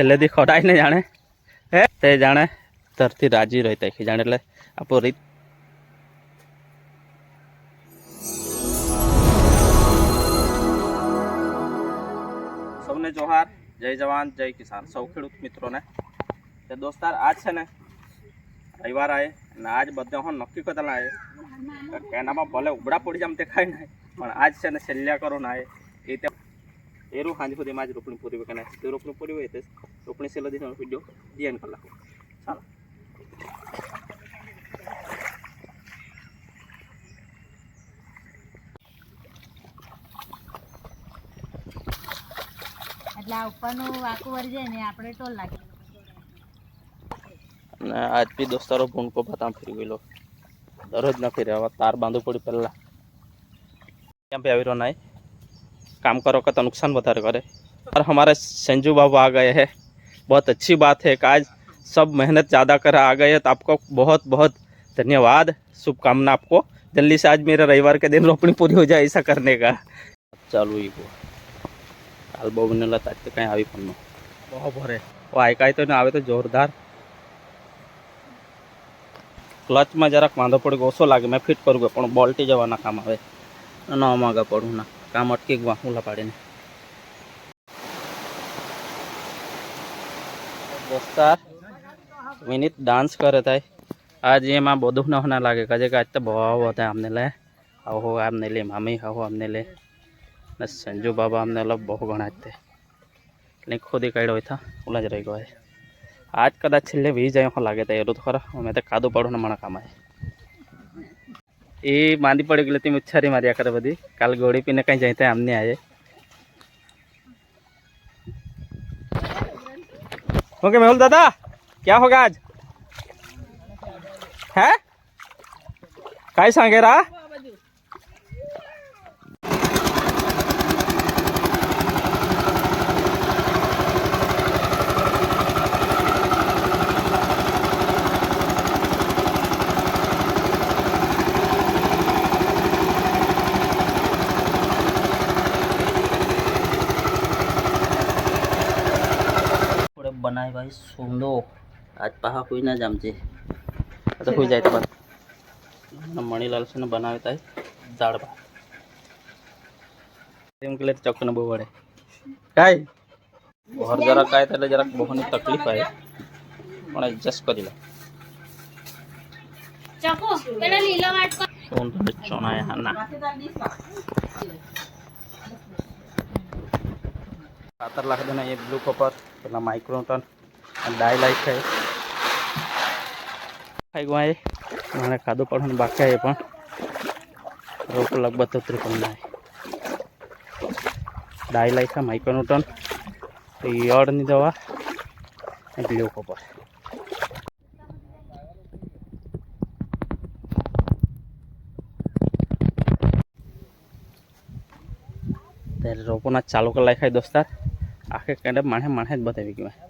છેલ્લેથી ખોટાઈ ને જાણે. હે? તે જાણે ધરતી રાજી રહી તૈખી જાણે એટલે આપો રીત. સૌને જોહાર. જય જવાન, જય કિસાન. સૌ ખેડૂત મિત્રોને. તે દોસ્તાર આજ છે ને, રવિવાર આવે અને આજ બધા હું નક્કી કરતા આવે એનામાં ભલે ઉબડા પડી જામ તે ખાઈ નાય, પણ આજ છે ને છેલ્લા કરો ના તે એ હાંજ સુધીમાં જ રોપણી પૂરી હોય તો રોપણી પૂરી હોય તો રોપણી છેલ્લા દિવસનો વીડિયો ધ્યાન કરી એટલે આ ઉપરનું આખું જાય ને આજ બી દોસ્તારો ભૂંડકો પાતા ફરી ગયેલો. દરરોજ નથી રહેવા તાર બાંધો પડી પહેલાં. કેમ ભાઈ આવી રહ્યો નાય काम करो का तो नुकसान बता करे और हमारे संजू बाबू आ गए हैं बहुत अच्छी बात है कि आज सब मेहनत ज़्यादा कर आ गए हैं तो आपको बहुत बहुत धन्यवाद शुभकामना आपको जल्दी से आज मेरा रविवार के दिन रोपनी पूरी हो जाए ऐसा करने का ચાલુ ઈ ગો કાલ બહુ બનેલા તાજ તો કાંઈ આવી પણ ન બહુ ભરે ઓ આયકાય તો ને આવે તો જોરદાર ક્લચમાં જરાક વાંધો પડી ગયો ઓછો લાગે મેં ફિટ કરું ગયો પણ બોલ્ટી જવાના કામ આવે ન માગા પડું ના કામ અટકી ગયું હુલા પાડીને દોસ્તાર વિનીત ડાન્સ કરે થાય આજ એમાં બધું ન હોના લાગે કજે કે આજ તો બહુ હતા અમને લે આવો આમને લે મામી આવો અમને લે ને સંજુ બાબા અમને અલગ બહુ ઘણા જ તે એટલે ખોદી કાઢ્યો હોય થા ઓલા જ રહી ગયો હોય આજ કદાચ છેલ્લે વી જાય એવું લાગે તો એરું તો ખરા અમે તો કાદું પાડું ને મને કામ આવે એ માંદી પડી ગયેલી હતી ઉચ્છારી માર્યા કરે બધી. કાલ ગોળી પીને કંઈ જાય ત્યાં આમને આવે ઓકે, મેહુલ દાદા, ક્યાં હોગા આજ હે? કાંઈ સાંગે રા? সুন্দর આજ પાહા કોઈ ના જામજે આ તો કોઈ જાય તો પણ મણીલાલ છે ને બનાવે તાય દાળ ભાત એમ કે ચક્કુ ને બહુ વળે કાંઈ ઘર જરા કાંઈ એટલે જરાક બહુની તકલીફ આવે પણ એડજસ્ટ કરી લે ચણાયા ના લાખ દે ને બ્લુ કોપર પેલા માઇક્રોટન ડાય લાઈટ થાય. ખાઈ ગયો એ મને ખાધું પડવાનું બાકી આવે પણ. રોપ લગભગ તો ત્રિપલ ના ડાય લાઈટ છે માઇક્રોટન યળની દવા. અને બ્લુ કપર ત્યારે રોપોના ચાલુ કરી ખાય દોસ્તાર. આખે કેડે માણે માણે જ બતાવી ગયું.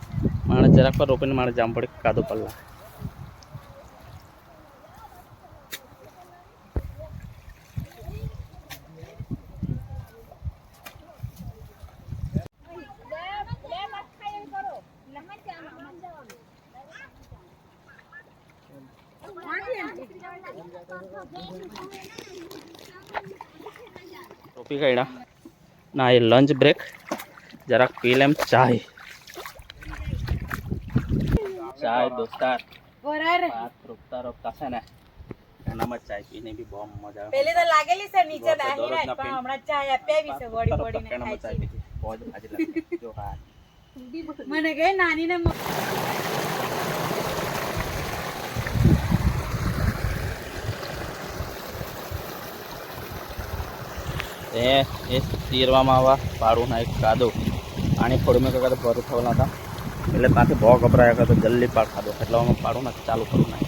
માણે જરાક પર રોપીને મારે જામ પડે કાદો પલ્લા. ટોપી કાઢ્યા ના, એ લંચ બ્રેક જરાક પી લેમ ચાય. ચાય દોસ્તાર ભાત રોપતા રોપતા છે ને એનામાં ચાય પીને બી બહુ મજા આવે. પેલી તો લાગેલી છે નીચે દાહી ના પણ હમણાં ચાય આપ્યા છે વળી વળીને ખાય છે બહુ જ લાગે જો હા. મને ગઈ નાની ને એ એ તીરવામાં આવા પાડું ના એક કાદો પાણી ફોડમાં કદાચ ભરું થવાના હતા. એટલે ત્યાંથી બહુ ગભરાયા હતા તો જલ્દી પાક ખાધો એટલે અમે પાડું ના ચાલુ કરું ના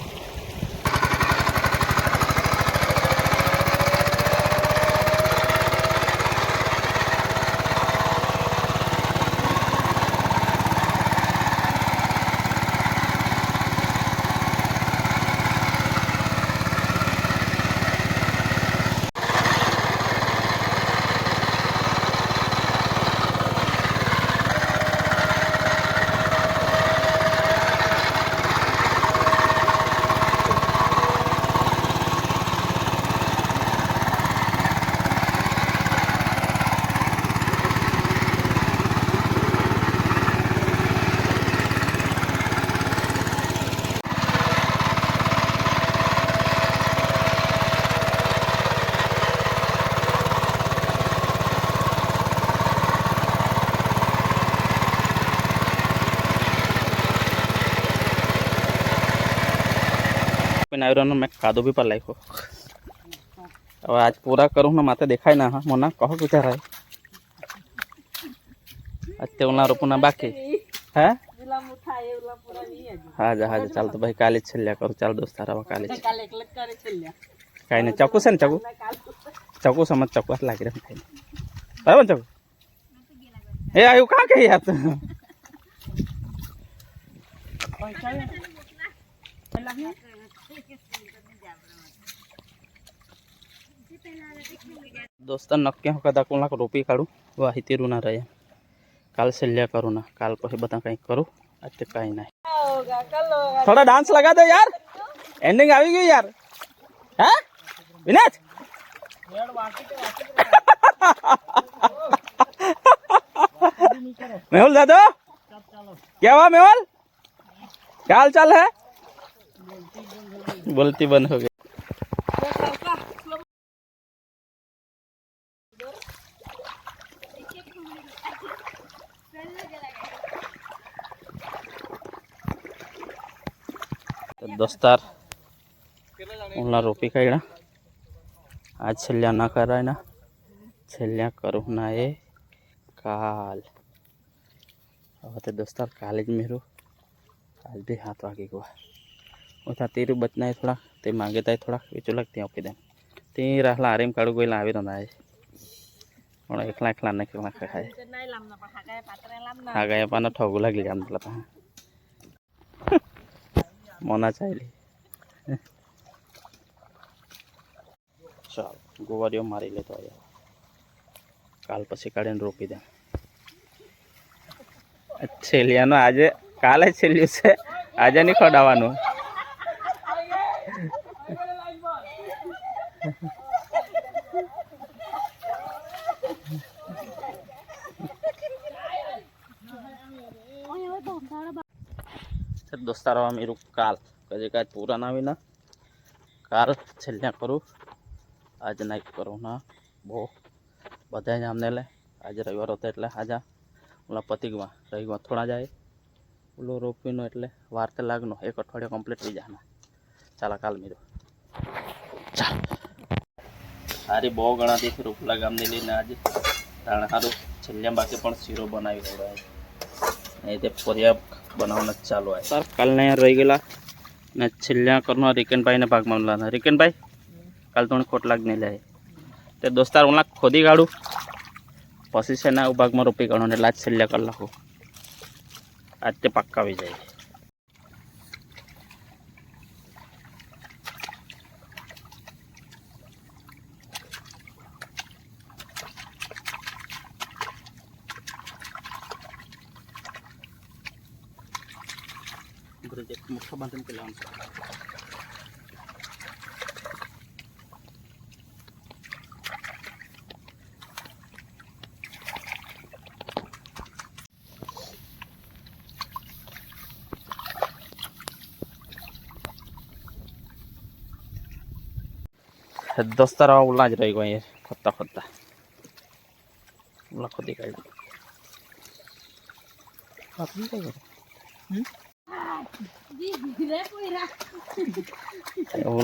આવ્યો મેં કાદો બી પર લાખ્યો હવે આજ પૂરા કરું ને માથે દેખાય ના હા મોના કહો વિચાર આવે આજ તે ઓલા રોપુના બાકી હે પેલા મુઠા એ ઓલા પૂરા નહીં હજી હા જા હા જા ચાલ તો ભાઈ કાલે જ છેલ્યા કરું ચાલ દોસ્ત તારા હવે કાલે જ કાલે એકલા જ કરે છે લ્યા કાંઈ નહીં ચકુ છે ને ચકુ કાલ ચકુ સમજ ચકુ હાથ લાગી રહ્યો ખાઈ બરાબર ને ચકુ એ આવ્યું કાં કહી યાર તું? दोस्तों नक्के होका दाखवू नका रोपी काड़ू व हिती रुणार आहे काल से लिया करू ना. काल कसे बता काही करू? आज ते काही नाही. थोडा डांस लगा दो यार. एंडिंग आवी गई यार. हा? विनाथ मेहुल दादो? क्या हुआ मेहुल? क्या हाल चाल है? बोलती बंद हो गई। તો દોસ્તાર ઉલા રોપી કાઢ્યા આજ છેલ્લા ના કરાય ના છેલ્લા કરું ના એ કાલ હવે તો દોસ્તાર કાલે જ મેરું કાલ બી હાથ વાગી ગયા ઓછા તેરું બચનાય થોડા તે માગે તાય થોડા વેચું લાગ ત્યાં આપી દે તે રાહલા આરેમ કાઢું ગયેલા આવી રહ્યા પણ એકલા એકલા ને એકલા ખાય નહીં લામના પણ હાગાય પાત્રે લામના હા ગયા પાના ઠગુ લાગલી આમ પેલા મોના ચાલી ચાલ ગોવારીઓ મારી લેતો આવ્યા કાલ પછી કાઢીને રોપી દે છેલ્યાનો આજે કાલે છેલ્યું છે આજે નહીં ખોડાવવાનું तर दोस्तारो मेरो काल कधी काय पुरा नावी ना કાલ છેલ્લા કરું આજ નાઈક કરું ના બહુ બધા જ આમને લે આજે રવિવાર હતો એટલે આજા ઓલા પતિકમાં રવિવાર થોડા જાય ઓલો રોપીનો એટલે વાર તો લાગનો એક અઠવાડિયા કમ્પ્લીટ થઈ જાય ચાલો કાલ મીરો ચાલ સારી બહુ ગણાથી રૂપલા ગામની લઈને આજે તાણ સારું છેલ્લા બાકી પણ શીરો બનાવી રહ્યો નહીં તે પર્યાપ્ત બનાવવાના જ ચાલુ આવે સર અહીંયા રહી ગયેલા. ને છેલ્લા કરનો રિકેનભાઈને ભાગમાં લાના રિકેનભાઈ, કાલ તો ખોટ લાગ નહીં લે તે દોસ્તાર ઓલા ખોદી કાઢું. પછી છે ને ભાગમાં રોપી કાઢું એટલે આજ છેલ્લા નાખું આજ તે પાક્કા આવી જાય. દોસ્તાર ઓલા જ રહી ગયો અહીંયા ખોદતા ખોદતા. ઓલા ખોદી કાઢ્યું.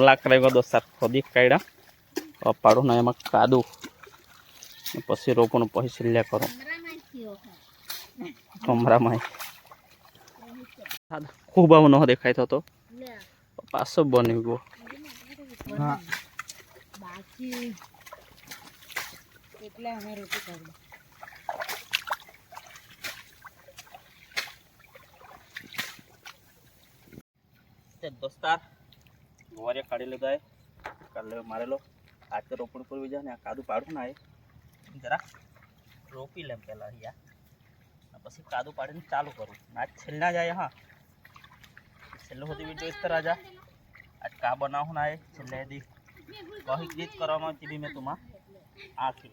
બાપરે કઈ ગયું દોસ્તાર ખોદી કાઢ્યા. પાડું ને એમાં કાદું. પછી રોપણું પછી છેલ્લે કરો. કમરામાં ખૂબ આવો ન દેખાય થતો. પાછો બની ગયો. બાકી એટલા અમે રોટી તે દોસ્તાર ગોવારે કાઢી લીધા કાલે મારેલો. આજ તો રોપણ કરવી જાય ને આ કાદુ પાડું ના એ. જરા રોપી લેમ પહેલાં અહીંયા પછી કાદુ પાડીને ચાલુ કરું. આજ છેલ્લા જાય હા. છેલ્લું સુધી વીડિયો ઇસ્તર રાજા. આજ કા બનાવું ના એ, છેલ્લે દી. ગીત કરવામાં આવતી બી મેં તુમાં આખી.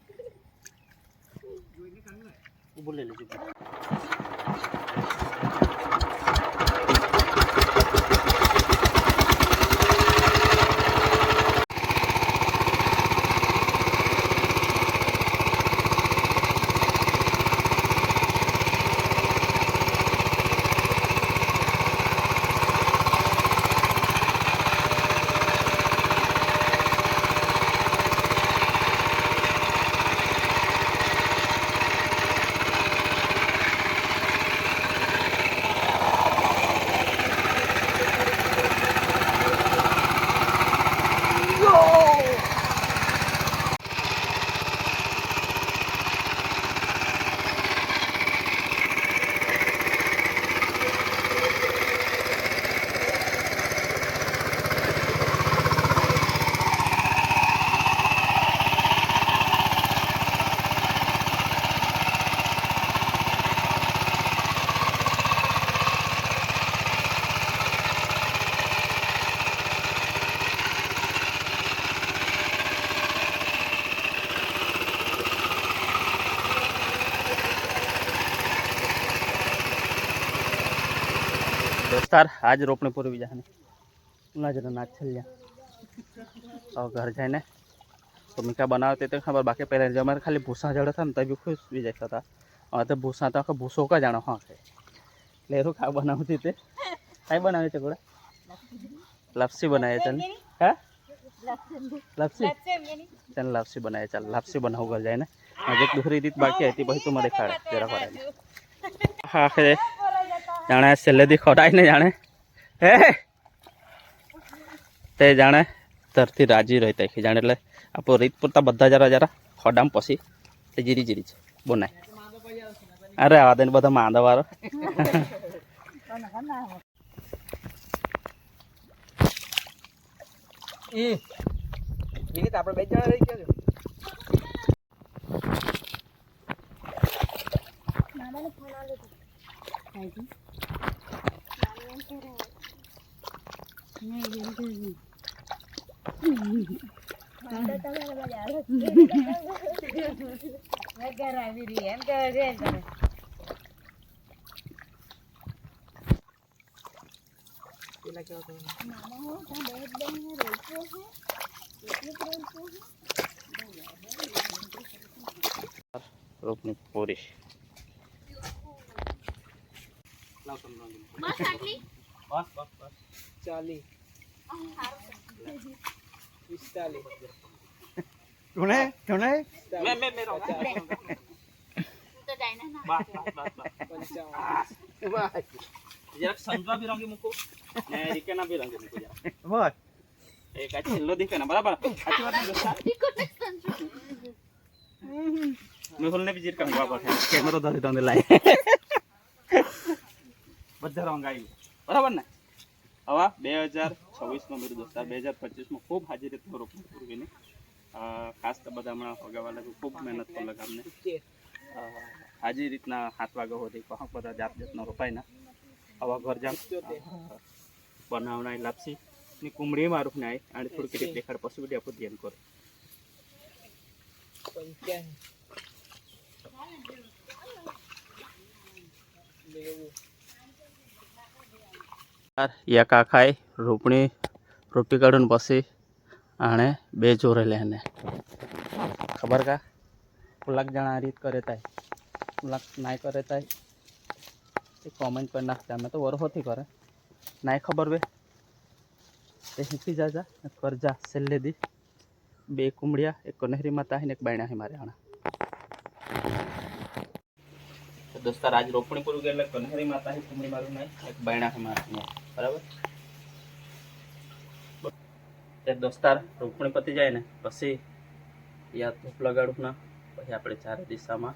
ઊભું લઈ લેજો. આજ રોપણી પૂરવી જાય ના જરા નાચ છલ્યા હવે ઘર જઈને તો મીઠા બનાવે તે તો ખબર બાકી પહેલાં જે અમારે ખાલી ભૂસા જડે હતા ને તો બી ખુશ બી જાય હતા હવે તો ભૂસા તો આખા ભૂસો કા જાણો હા કે એટલે એનું ખા બનાવતી તે કાંઈ બનાવે છે ગોળા લાપસી બનાવે ચાલ હા લાપસી ચાલ લાપસી બનાવે ચાલ લાપસી બનાવું ઘર જઈને હજી દૂસરી રીત બાકી હતી પછી તું મને દેખાડે જરા પડે હા આખરે જાણે છેલ્લેથી ખોટાય ને જાણે હે? તે જાણે ધરતી રાજી રહી થાય જાણે એટલે આપણો રીત પૂરતા બધા જરા જરા ખોડામ પછી તે જીરી જીરી છે બોનાય. અરે આવા દે બધા માંદા વાળો. આપણે બે જણા રહી ગયા છો. ઘર આવી રહી એમ કે રે તમે પેલા કેવા બસ બસ બસ એક આ છેલ્લો દેખે ને બરાબર સાચી વાત ને દોસ્તા મેહુલને બી જીરકા મૂકવા પડશે કેમેરો ધરી તમને લાય બધા રંગ આવી બરાબર ને હવે બે હજાર છવ્વીસનો મેરું દોસ્તાર બે હજાર પચીસમાં ખૂબ હાજરી રીતે રોપણ પૂર્વીને. ખાસ તો બધા હમણાં ફગાવા લાગ્યું ખૂબ મહેનત પર લગામને હાજી રીતના હાથ વાગ્યા હોતી કહા બધા જાત જાતનો રોપાય ના આવા ઘર જામ. બનાવનાય લાપસી. ની કુમડી મારું નાય. અને થોડીક રીતે દેખાડ પછી બધી આપણું ધ્યાન કરો. પંચાણું. નેવું યા કાકાએ રોપણી રોપી કાઢું પછી આણે બે જોરે લે એને ખબર કા કલાક જણા આ રીત કરે તાય કલાક નાય કરે તાય એ કોમેન્ટ કરી નાખતા અમે તો વરહોથી કરે નાય ખબર બે તે શીખી જા જા ને કર જા છેલ્લે દી બે કુમડિયા એક કનેહરી માતા હે ને એક બાયણા હે મારે આણા દોસ્તાર આજ રોપણી પૂરું ગયું એટલે કન્હરી માતા હે કુમળી મારું નહીં એક બાયણા હે મારું નહીં બરાબર તે દોસ્તાર રોપણી પતી જાય ને પછી યા ધૂપ લગાડું ના પછી આપણે ચારે દિશામાં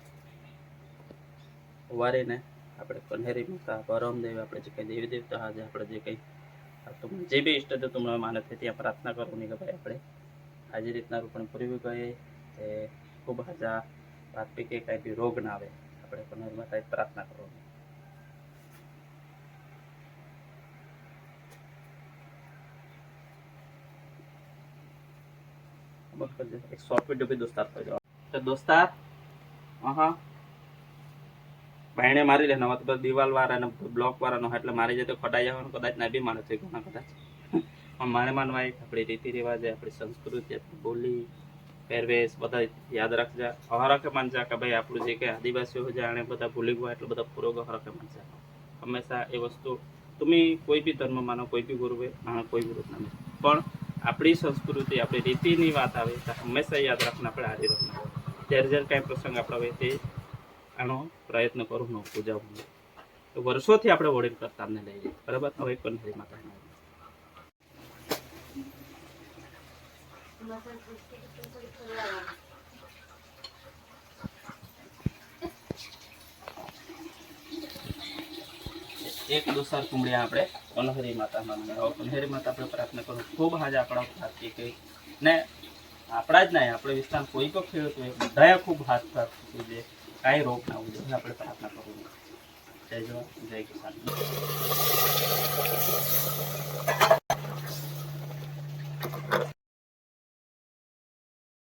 વારીને આપણે કન્હેરી માતા પરમદેવ આપણે જે કંઈ દેવી દેવતા આજે આપણે જે કંઈ આ તમને જે બી ઈષ્ટ દેવ તમને માને છે ત્યાં પ્રાર્થના કરવાની કે ભાઈ આપણે આજે રીતના રોપણી પૂરી ગઈ તે ખૂબ હાજા વાત પી કે કાંઈ બી રોગ ના આવે આપણે કન્હેરી માતા પ્રાર્થના કરવાની કરજે. એક શોર્ટ વીડિયો બી દોસ્તાર કરજો તો દોસ્તાર હા ભાઈને મારી લે નવા તો દિવાલ વાળા ને બ્લોક વાળાનો એટલે મારી જાય તો જવાનું, કદાચ ના બી માને થઈ ઘણા કદાચ પણ મારે માનવા એક, આપણી રીતિ રિવાજ આપણી સંસ્કૃતિ, આપણી બોલી, પહેરવેશ, બધા યાદ રાખજા. હરકે માનજા કે ભાઈ આપણું જે કંઈ આદિવાસીઓ છે બધા ભૂલી ગયા એટલે બધા પૂરો હરકે માનજા. હંમેશા એ વસ્તુ, તમે કોઈ બી ધર્મ માનો, કોઈ બી ગુરુ હોય આણે કોઈ ગુરુ ના પણ આપણી સંસ્કૃતિ, આપણી રીતિની વાત આવે તો હંમેશા યાદ રાખવું આપણે હારી રાખવું જ્યારે જ્યારે કાંઈ પ્રસંગ આપણે હોય તે આનો પ્રયત્ન કરું ન પૂજાવું તો વર્ષોથી આપણે વડીલ કરતા અમને લઈ બરાબર? હવે કન્હરી માતા એક દોસાર કુંબળી આપણે કન્હરી માતા માનીએ. હવે માતા આપણે પ્રાર્થના કરું ખૂબ હાજ આપણા ભારતીય કહી ને આપણા જ નહીં, આપણે વિસ્તાર કોઈ પણ ખેડૂત હોય બધાએ ખૂબ હાથ છે કાંઈ રોગ ના હોય આપણે પ્રાર્થના કરવું જય જવાન, જય કિસાન.